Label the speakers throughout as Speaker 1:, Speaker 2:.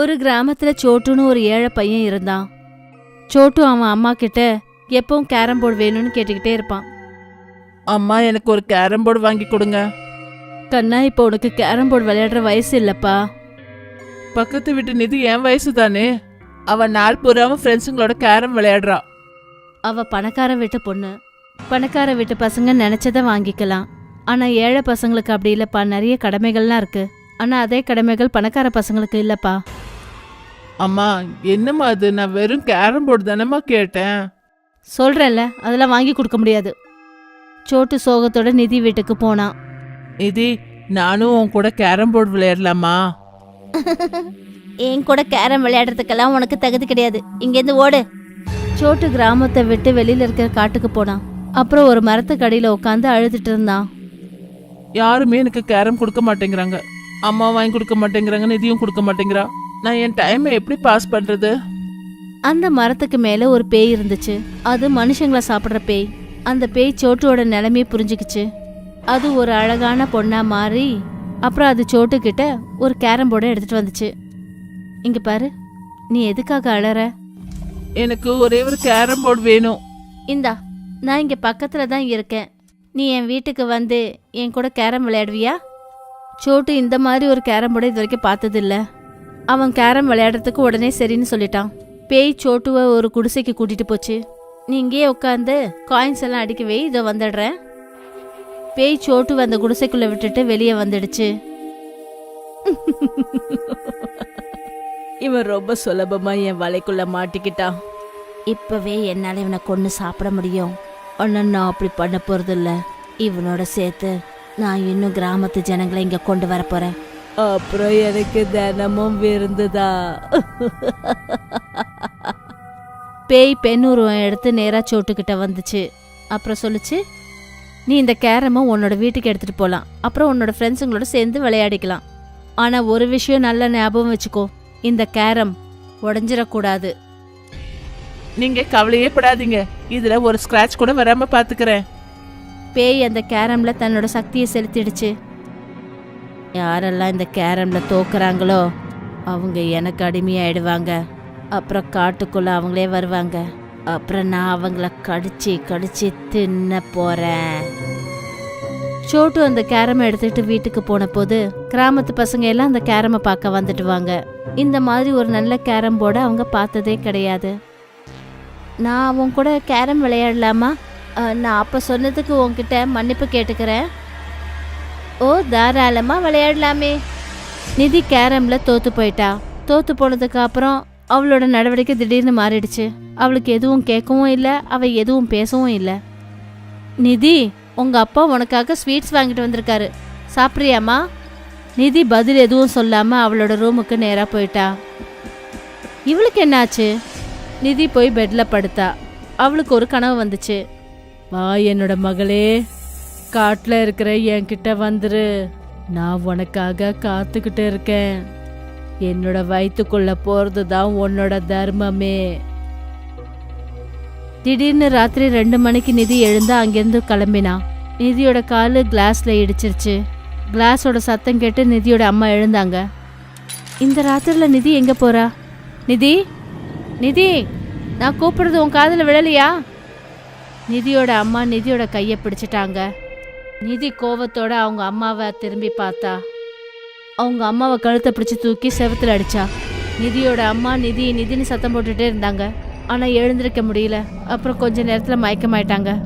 Speaker 1: ஒரு கிராமத்துல சோட்டுன்னு ஒரு ஏழை பையன் இருந்தான். சோட்டு அவன் அம்மா கிட்ட எப்பவும் கேரம் போர்டு வேணும்னு கேட்டுக்கிட்டே இருப்பான்.
Speaker 2: அம்மா எனக்கு ஒரு கேரம் போர்டு வாங்கி கொடுங்க.
Speaker 1: கண்ணா இப்போ உனக்கு கேரம் போர்டு விளையாடுற வயசு இல்லப்பா.
Speaker 2: பக்கத்து வீட்டு நிதி என் வயசு தானே? அவன் நாள் பூராவும் ஃப்ரெண்ட்ஸுங்களோட கேரம் விளையாடுறா.
Speaker 1: அவ பணக்கார வீட்டு பொண்ணு. பணக்கார வீட்டு பசங்க நினைச்சதை வாங்கிக்கலாம். ஆனா ஏழை பசங்களுக்கு அப்படி இல்லப்பா. நிறைய கடமைகள்லாம் இருக்கு. ஆனா அதே கடமைகள் பணக்கார பசங்களுக்கு இல்லப்பா.
Speaker 2: அம்மா என்னம்மா அது? நான் வெறும் கேரம் போர்டு தானேம்மா கேட்டேன்.
Speaker 1: சொல்றேன்ல அதெல்லாம் வாங்கி கொடுக்க முடியாது. சோட்டு சோகத்தோட நிதி வீட்டுக்கு போனான்
Speaker 2: நிதி நானும் உன் கூட கேரம் போர்டு விளையாடலாமா?
Speaker 1: என் கூட கேரம் விளையாடுறதுக்கெல்லாம் உனக்கு தகுதி கிடையாது. இங்கேருந்து ஓடு. சோட்டு கிராமத்தை விட்டு வெளியில இருக்கிற காட்டுக்கு போனான். அப்புறம் ஒரு மரத்துக்கு அடியில உட்காந்து அழுதுட்டு இருந்தான்.
Speaker 2: யாருமே எனக்கு கேரம் கொடுக்க மாட்டேங்கிறாங்க. அம்மா வாங்கி கொடுக்க மாட்டேங்கிறாங்க நிதியும் கொடுக்க மாட்டேங்கிறா. நான் என் டைமை எப்படி பாஸ் பண்றது?
Speaker 1: அந்த மரத்துக்கு மேல ஒரு பேய் இருந்துச்சு. அது மனுஷங்களை சாப்பிடுற பேய். அந்த பேய் சோட்டுவோட நிலைமையை புரிஞ்சுக்கிச்சு. அது ஒரு அழகான பொண்ணா மாறி அப்புறம் அது சோட்டு கிட்ட ஒரு கேரம் போர்டை எடுத்துட்டு வந்துச்சு. இங்க பாரு நீ எதுக்காக அழற
Speaker 2: எனக்கு ஒரே ஒரு கேரம் போர்டு வேணும்.
Speaker 1: இந்தா நான் இங்க பக்கத்துல தான் இருக்கேன். நீ என் வீட்டுக்கு வந்து என் கூட கேரம் விளையாடுவியா? சோட்டு இந்த மாதிரி ஒரு கேரம் போர்டை இது வரைக்கும் பார்த்ததில்ல. அவன் கேரம் விளையாடுறதுக்கு உடனே சரின்னு சொல்லிட்டான். பேய் சோட்டுவை ஒரு குடிசைக்கு கூட்டிட்டு போச்சு. நீ இங்கேயே உட்காந்து காயின்ஸ் எல்லாம் அடிக்க வை இதோ வந்துடுறேன். பேய் சோட்டு அந்த குடிசைக்குள்ள விட்டுட்டு வெளியே வந்துடுச்சு. இவன் ரொம்ப சுலபமா என் வலைக்குள்ள மாட்டிக்கிட்டான். இப்பவே என்னால இவனை கொன்னு சாப்பிட முடியும். ஆனா நான் அப்படி பண்ண போறதில்ல. இவனோட சேர்த்து நான் இன்னும் கிராமத்து ஜனங்களை இங்க கொண்டு வர போறேன். அப்புறம் எனக்கு தினமும் விருந்துதா? பேய் பெண் உருவம் எடுத்து நேரா சோட்டுக்கிட்ட வந்துச்சு. அப்புறம் சொல்லுச்சு நீ இந்த கேரமை உன்னோட வீட்டுக்கு எடுத்துட்டு போலாம். அப்புறம் உன்னோட ஃப்ரெண்ட்ஸுங்களோட சேர்ந்து விளையாடிக்கலாம். ஆனா ஒரு விஷயம் நல்ல ஞாபகம் வச்சுக்கோ. இந்த கேரம் உடஞ்சிடக்கூடாது.
Speaker 2: நீங்க கவலையே படாதீங்க. இதுல ஒரு ஸ்கிராட்ச் கூட வராம பாத்துக்கிறேன்.
Speaker 1: பேய் அந்த கேரம்ல தன்னோட சக்தியை செலுத்திடுச்சு. யாரெல்லாம் இந்த கேரம்ல தோக்குறாங்களோ அவங்க எனக்கு அடிமையாயிடுவாங்க. அப்புறம் காட்டுக்குள்ள அவங்களே வருவாங்க. அப்புறம் நான் அவங்கள கடிச்சு கடிச்சு தின்ன போறேன். சோட்டு அந்த கேரமை எடுத்துட்டு வீட்டுக்கு போன போது கிராமத்து பசங்க எல்லாம் அந்த கேரமை பார்க்க வந்துடுவாங்க. இந்த மாதிரி ஒரு நல்ல கேரம் போர்டை அவங்க பார்த்ததே கிடையாது. நான் அவங்க கூட கேரம் விளையாடலாமா? நான் அப்போ சொன்னதுக்கு உன்கிட்ட மன்னிப்பு கேட்டுக்கிறேன். ஓ தாராளமாக விளையாடலாமே. நிதி கேரமில் தோற்று போயிட்டா. தோற்று போனதுக்கு அப்புறம் அவளோட நடவடிக்கை திடீர்னு மாறிடுச்சு. அவளுக்கு எதுவும் கேட்கவும் இல்லை அவள் எதுவும் பேசவும் இல்லை. நிதி உங்கள் அப்பா உனக்காக ஸ்வீட்ஸ் வாங்கிட்டு வந்திருக்காரு. சாப்பிட்றியாம்மா? நிதி பதில் எதுவும் சொல்லாமல் அவளோட ரூமுக்கு நேராக போயிட்டா. இவளுக்கு என்னாச்சு? நிதி போய் பெட்டில் படுத்தா. அவளுக்கு ஒரு கனவு வந்துச்சு. வா என்னோட மகளே. காட்டில் இருக்கிற என்கிட்ட வந்துரு. நான் உனக்காக காத்துக்கிட்டு இருக்கேன். என்னோட வயிற்றுக்குள்ள போகிறது தான் உன்னோட தர்மமே. திடீர்னு ராத்திரி ரெண்டு மணிக்கு நிதி எழுந்து அங்கேருந்து கிளம்பினா நிதியோட காலு கிளாஸில் இடிச்சிருச்சு. கிளாஸோட சத்தம் கேட்டு நிதியோட அம்மா எழுந்தாங்க. இந்த ராத்திரியில் நிதி எங்கே போகிறா நிதி? நிதி நான் கூப்பிடுறது உன் காதில் விழலையா? நிதியோட அம்மா நிதியோட கையை பிடிச்சிட்டாங்க. நிதி கோவத்தோட அவங்க அம்மாவை திரும்பி பார்த்தா. அவங்க அம்மாவை கழுத்தை பிடிச்சி தூக்கி செவத்தில் அடிச்சா. நிதியோட அம்மா நிதி நிதின்னு சத்தம் போட்டுகிட்டே இருந்தாங்க. ஆனால் எழுந்திருக்க முடியல. அப்புறம் கொஞ்ச நேரத்தில் மயக்கமாயிட்டாங்க.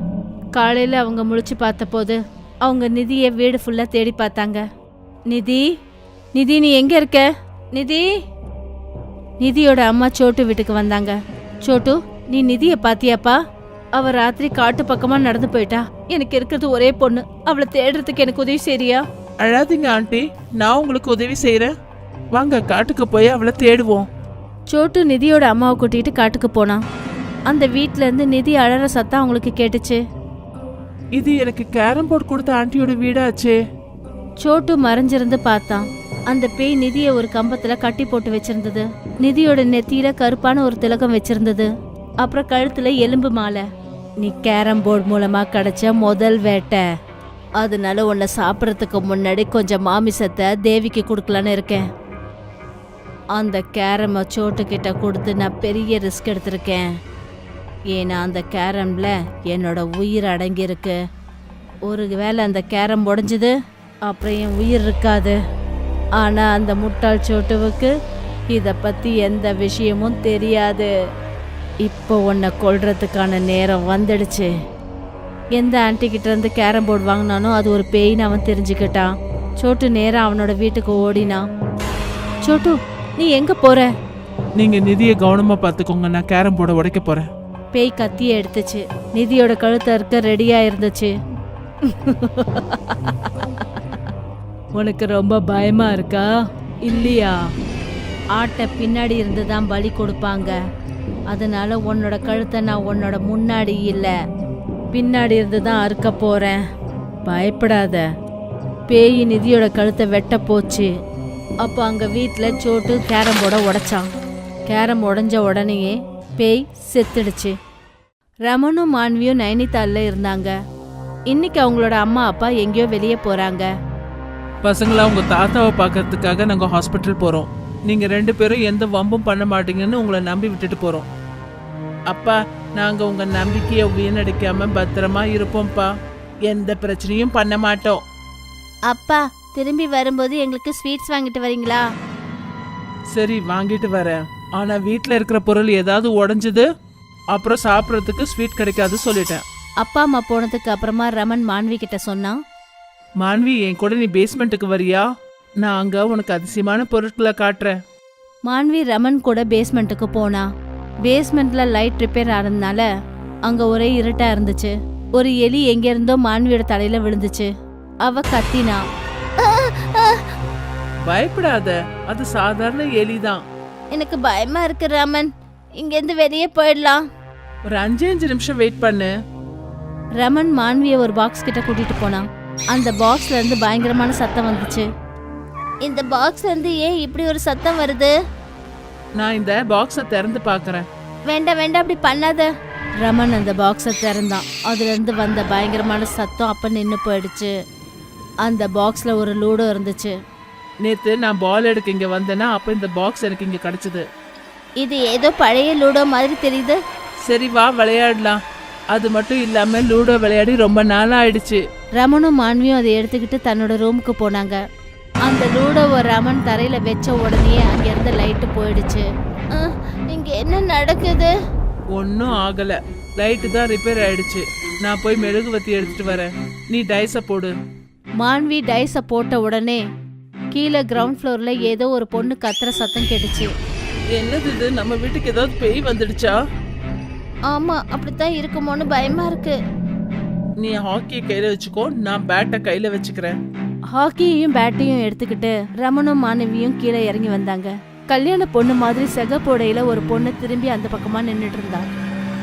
Speaker 1: காலையில் அவங்க முழிச்சு பார்த்தபோது அவங்க நிதியை வீடு ஃபுல்லாக தேடி பார்த்தாங்க. நிதி நிதி நீ எங்கே இருக்க? நிதி! நிதியோட அம்மா சோட்டு வீட்டுக்கு வந்தாங்க. சோட்டு நீ நிதியை பாத்தியாப்பா அவ ராத்திரி காட்டு பக்கமாக நடந்து போயிட்டா. எனக்கு இருக்கிறது ஒரே பொண்ணு. அவளை தேடுறதுக்கு எனக்கு உதவி செய்றியா?
Speaker 2: அழாதீங்க ஆண்டி. நான் உங்களுக்கு உதவி செய்யறேன் வாங்க காட்டுக்கு போய் அவளை தேடுவோம்.
Speaker 1: சோட்டு நிதியோட அம்மாவை கூட்டிட்டு காட்டுக்கு போனான் அந்த வீட்ல இருந்து நிதி அழற சத்தம் அவங்களுக்கு கேட்டுச்சு.
Speaker 2: இது எனக்கு கேரம் போர்டு கொடுத்த ஆண்டியோட வீடாச்சே.
Speaker 1: சோட்டு மறைஞ்சிருந்து பார்த்தான் அந்த பேய் நிதியை ஒரு கம்பத்துல கட்டி போட்டு வச்சிருந்தது. நிதியோட நெத்தியில கருப்பான ஒரு திலகம் வச்சிருந்தது. அப்புறம் கழுத்துல எலும்பு மாலை. நீ கேரம் போர்டு மூலமாக கிடைச்ச முதல் வேட்டை. அதனால உன்னை சாப்பிட்றதுக்கு முன்னாடி கொஞ்சம் மாமிசத்தை தேவிக்கு கொடுக்கலான்னு இருக்கேன். அந்த கேரமை சோட்டுக்கிட்ட கொடுத்து நான் பெரிய ரிஸ்க் எடுத்திருக்கேன். ஏன்னா அந்த கேரமில் என்னோட உயிர் அடங்கியிருக்கு. ஒரு வேளை அந்த கேரம் உடஞ்சிது அப்புறம் என் உயிர் இருக்காது. ஆனால் அந்த முட்டாள் சோட்டுவுக்கு இதை பற்றி எந்த விஷயமும் தெரியாது. இப்போ உன்னை கொல்றதுக்கான நேரம் வந்துடுச்சு. எந்த ஆன்ட்டி கிட்ட இருந்து கேரம் போர்டு வாங்கினானோ அது ஒரு பேய்னு அவன் தெரிஞ்சுக்கிட்டான். சோட்டு நேரா அவனோட வீட்டுக்கு ஓடினான். சோட்டு நீ எங்க போற?
Speaker 2: நீங்க நிதியை கவனமா பாத்துக்கோங்க நான் கேரம் போர்டை உடைக்க போறேன்.
Speaker 1: பேய் கத்திய எடுத்துச்சு. நிதியோட கழுத்தை இருக்க ரெடியா இருந்துச்சு. உனக்கு ரொம்ப பயமா இருக்கா? இல்லையா? ஆட்டை பின்னாடி இருந்து தான் பலி கொடுப்பாங்க. அதனால உன்னோட கழுத்தை நான் உன்னோட முன்னாடி இல்லை. பின்னாடி இருந்து தான் அறுக்க போகிறேன் பயப்படாத. பேய் நிதியோட கழுத்தை வெட்ட போச்சு. அப்போ அங்கே வீட்டில் சோட்டு கேரம் போர்டை உடைச்சான். கேரம் உடஞ்ச உடனேயே பேய் செத்துடுச்சு. ரமனும் மான்வியும் நைனிதாலில் இருந்தாங்க. இன்னைக்கு அவங்களோட அம்மா அப்பா எங்கேயோ வெளியே போகிறாங்க
Speaker 2: பசங்களா உங்க தாத்தாவை பார்க்கறதுக்காக நாங்கள் ஹாஸ்பிட்டல் போகிறோம் நீங்க ரெண்டு பேரும் எந்த வம்பும் பண்ண மாட்டீங்கன்னு உங்களை நம்பி விட்டுட்டு போறோம். அப்பா நாங்க உங்க நம்பிக்கையை வீணடிக்காம பத்திரமா இருப்போம்ப்பா. எந்த பிரச்சனையும் பண்ண மாட்டோம்.
Speaker 1: அப்பா திரும்பி வரும்போது எங்களுக்கு ஸ்வீட்ஸ் வாங்கிட்டு வரீங்களா?
Speaker 2: சரி வாங்கிட்டு வரேன். ஆனா வீட்ல இருக்கிற பொருள் ஏதாவது உடைஞ்சது அப்புறம் சாப்பிட்றதுக்கு ஸ்வீட் கிடைக்காது சொல்லிட்டேன்.
Speaker 1: அப்பா அம்மா போனதுக்கு அப்புறமா ரமன் மான்வி கிட்ட சொன்னான்.
Speaker 2: மான்வி என் கூட நீ பேஸ்மெண்ட்டுக்கு வரியா? நான் அங்க உனக்கு அதிசயமான பொருட்களை காட்டுறேன்.
Speaker 1: மான்வி ரமன் கூட பேஸ்மெண்ட்டுக்கு போனா. பேஸ்மெண்ட்ல லைட் ரிப்பேர் ஆனதுனால அங்க ஒரே இருட்டா இருந்துச்சு. ஒரு எலி எங்க இருந்தோ மான்வியோட தலையில விழுந்துச்சு. அவ கத்தினா.
Speaker 2: பயப்படாத அது சாதாரண எலிதான்.
Speaker 1: எனக்கு பயமா இருக்கு ரமன். இங்கேருந்து வெளியே போயிடலாம்.
Speaker 2: ஒரு அஞ்சு அஞ்சு நிமிஷம் வெயிட் பண்ணு.
Speaker 1: ரமன் மான்விய ஒரு பாக்ஸ் கிட்ட கூட்டிட்டு போனான். அந்த பாக்ஸ்ல இருந்து பயங்கரமான சத்தம் வந்துச்சு. இந்த பாக்ஸ்ல இருந்து ஏன் இப்படி ஒரு சத்தம் வருது?
Speaker 2: நான் இந்த பாக்ஸை திறந்து பார்க்கறேன்.
Speaker 1: வேண்டாம் வேண்டாம் அப்படி பண்ணாத. ரமன் அந்த பாக்ஸை திறந்தான். அதுல இருந்து வந்த பயங்கரமான சத்தம் அப்ப நின்னு போயிடுச்சு. அந்த பாக்ஸ்ல ஒரு லூடோ இருந்துச்சு.
Speaker 2: நேத்து நான் பால் எடுக்க இங்க வந்தேன்னா அப்ப இந்த பாக்ஸ் எனக்கு இங்க கிடைச்சது.
Speaker 1: இது ஏதோ பழைய லூடோ மாதிரி தெரியுது.
Speaker 2: சரி வா விளையாடலாம். அது மட்டும் இல்லாம லூடோ விளையாடி ரொம்ப நாள் ஆயிடுச்சு
Speaker 1: ரமனும் மான்வியும் அதை எடுத்துக்கிட்டு தன்னோட ரூமுக்கு போனாங்க. அந்த லூடோவை ரமன் தரையில வச்ச உடனே அங்க இருந்த லைட்டு போயிடுச்சு இங்க என்ன நடக்குது?
Speaker 2: ஒன்றும் ஆகல. லைட்டு தான் ரிப்பேர் ஆயிடுச்சு. நான் போய் மெழுகுவத்தி எடுத்துட்டு வரேன். நீ டைஸை போடு.
Speaker 1: மான்வி டைஸை போட்ட உடனே கீழே கிரவுண்ட் ஃப்ளோர்ல ஏதோ ஒரு பொண்ணு கத்துற சத்தம் கேட்டுச்சு.
Speaker 2: என்னது இது? நம்ம வீட்டுக்கு ஏதாவது பேய் வந்துடுச்சா?
Speaker 1: ஆமா அப்படித்தான் இருக்குமோன்னு பயமா இருக்கு.
Speaker 2: நீ ஹாக்கியை கையில வச்சுக்கோ நான் பேட்டை கையில வச்சுக்கிறேன்.
Speaker 1: ஹாக்கியையும் பேட்டையும் எடுத்துக்கிட்டு ரமணும் மாணவியும் கீழே இறங்கி வந்தாங்க. கல்யாண பொண்ணு மாதிரி செகப்போடையில ஒரு பொண்ணு திரும்பி அந்த பக்கமா நின்னுட்டு இருந்தா.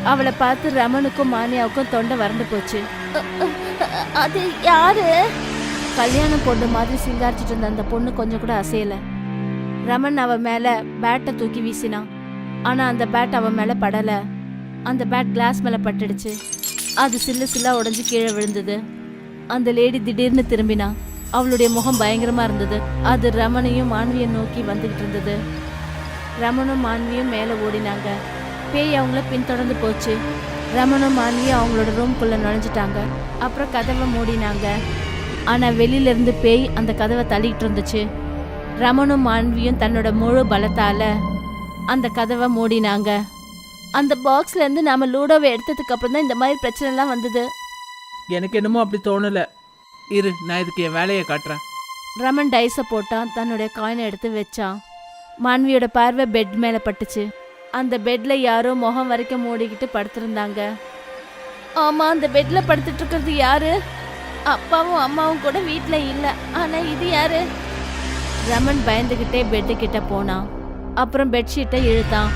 Speaker 1: அவளை பார்த்து ரமனுக்கும் மானியாவுக்கும் தொண்டை வறண்டு போச்சு. அது யாரு? கல்யாண பொண்ணு மாதிரி சிங்காரிச்சிட்டு இருந்த அந்த பொண்ணு கொஞ்சம் கூட அசையல. ரமன் அவ மேல பேட்டை தூக்கி வீசினான் ஆனா அந்த பேட் அவன் மேல படல. அந்த பேட் கிளாஸ் மேல பட்டுடுச்சு. அது சில்லு சில்லா உடைஞ்சு கீழே விழுந்தது. அந்த லேடி திடீர்னு திரும்பினா. அவளுடைய முகம் பயங்கரமா இருந்தது. அது ரமணையும் மான்வியும் நோக்கி வந்துகிட்டு இருந்தது. ரமணும் மாணவியும் மேலே ஓடினாங்க. பேய் அவங்கள பின்தொடர்ந்து போச்சு. ரமணும் மாணவியும் அவங்களோட ரூம்குள்ளே நுழைஞ்சிட்டாங்க. அப்புறம் கதவை மூடினாங்க. ஆனால் வெளியிலேருந்து பேய் அந்த கதவை தள்ளிக்கிட்டு இருந்துச்சு. ரமணும் மாணவியும் தன்னோட முழு பலத்தால் அந்த கதவை மூடினாங்க. அந்த பாக்ஸ்லேருந்து நாம லூடோவை எடுத்ததுக்கு அப்புறம் தான் இந்த மாதிரி பிரச்சனைலாம் வந்தது.
Speaker 2: எனக்கு என்னமோ அப்படி தோணல. இரு நான் இதுக்கு என் வேலையை காட்டுறேன்.
Speaker 1: ரமன் டைஸை போட்டான் தன்னுடைய காயினை எடுத்து வச்சான். மான்வியோட பார்வை பெட் மேலே பட்டுச்சு. அந்த பெட்டில் யாரோ முகம் வரைக்கும் மூடிக்கிட்டு படுத்திருந்தாங்க. ஆமாம் அந்த பெட்டில் படுத்துட்டு இருக்கிறது யாரு? அப்பாவும் அம்மாவும் கூட வீட்டில் இல்லை. ஆனால் இது யாரு? ரமன் பயந்துக்கிட்டே பெட்டு கிட்ட போனான். அப்புறம் பெட்ஷீட்டை இழுத்தான்.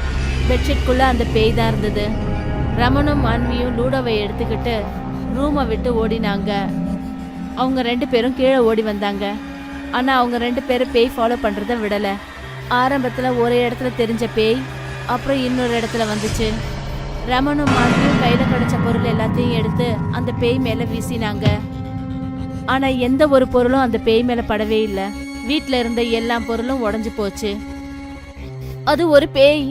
Speaker 1: பெட்ஷீட்குள்ளே அந்த பேய் தான் இருந்தது. ரமனும் மான்வியும் லூடோவை எடுத்துக்கிட்டு ரூமை விட்டு ஓடினாங்க. அவங்க ரெண்டு பேரும் கீழே ஓடி வந்தாங்க. ஆனால் அவங்க ரெண்டு பேரும் பேய் ஃபாலோ பண்ணுறத விடலை. ஆரம்பத்தில் ஒரு இடத்துல தெரிஞ்ச பேய் அப்புறம் இன்னொரு இடத்துல வந்துச்சு. ரமணும் மாதிரியும் கையில் கிடைச்ச பொருள் எல்லாத்தையும் எடுத்து அந்த பேய் மேலே வீசினாங்க. ஆனால் எந்த ஒரு பொருளும் அந்த பேய் மேலே படவே இல்லை. வீட்டில் இருந்த எல்லா பொருளும் உடஞ்சி போச்சு. அது ஒரு பேய்.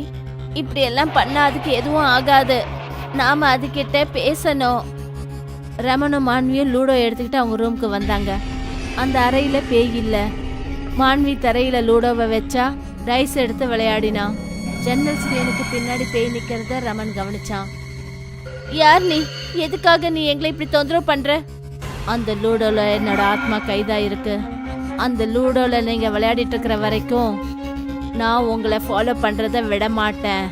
Speaker 1: இப்படி எல்லாம் அதுக்கு எதுவும் ஆகாது. நாம அதுக்கிட்ட பேசணும். ரமணும் மான்வியும் லூடோ எடுத்துக்கிட்டு அவங்க ரூமுக்கு வந்தாங்க. அந்த அறையில் பேய் இல்லை. மான்வி தரையில் லூடோவை வச்சா ரைஸ் எடுத்து விளையாடினான் ஜன்னல் ஸ்கிரீனுக்கு பின்னாடி பேய் நிற்கிறத ரமன் கவனிச்சான். யார் நீ? எதுக்காக நீ எங்களை இப்படி தொந்தரவு பண்ணுற அந்த லூடோவில் என்னோட ஆத்மா கைதாக இருக்கு. அந்த லூடோவில் நீங்கள் விளையாடிட்டு இருக்கிற வரைக்கும் நான் உங்களை ஃபாலோ பண்ணுறத விட மாட்டேன்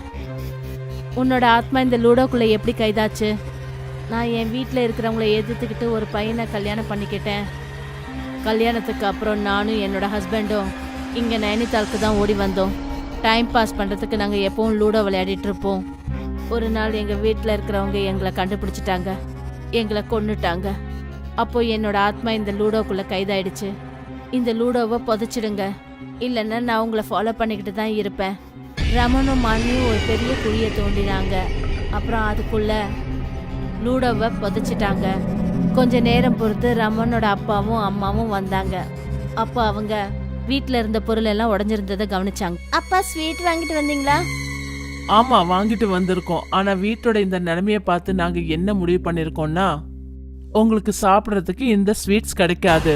Speaker 1: உன்னோட ஆத்மா இந்த லூடோக்குள்ளே எப்படி கைதாச்சு? நான் என் வீட்டில் இருக்கிறவங்கள எதிர்த்துக்கிட்டு ஒரு பையனை கல்யாணம் பண்ணிக்கிட்டேன். கல்யாணத்துக்கு அப்புறம் நானும் என்னோட ஹஸ்பண்டும் இங்கே நைனிதாலுக்கு தான் ஓடி வந்தோம். டைம் பாஸ் பண்ணுறதுக்கு நாங்கள் எப்பவும் லூடோ விளையாடிட்டு இருப்போம். ஒரு நாள் எங்கள் வீட்டில் இருக்கிறவங்க எங்களை கண்டுபிடிச்சிட்டாங்க. எங்களை கொண்டுட்டாங்க அப்போ என்னோட ஆத்மா இந்த லூடோக்குள்ளே கைதாயிடுச்சு. இந்த லூடோவை புதைச்சிடுங்க. இல்லைன்னா நான் உங்களை ஃபாலோ பண்ணிக்கிட்டு தான் இருப்பேன். ரமணும் மானியும் ஒரு பெரிய குழியை தோண்டினாங்க. அப்புறம் அதுக்குள்ளே லூடோவை புதைச்சிட்டாங்க. கொஞ்ச நேரம் பொறுத்து ரமனோட அப்பாவும் அம்மாவும் வந்தாங்க. அப்போ அவங்க வீட்டில் இருந்த பொருள் எல்லாம் உடஞ்சிருந்ததை கவனிச்சாங்க. அப்பா ஸ்வீட் வாங்கிட்டு வந்தீங்களா?
Speaker 2: ஆமா வாங்கிட்டு வந்திருக்கோம். ஆனா வீட்டோட இந்த நிலைமைய பார்த்து நாங்க என்ன முடிவு பண்ணிருக்கோம்னா உங்களுக்கு சாப்பிட்றதுக்கு இந்த ஸ்வீட்ஸ் கிடைக்காது.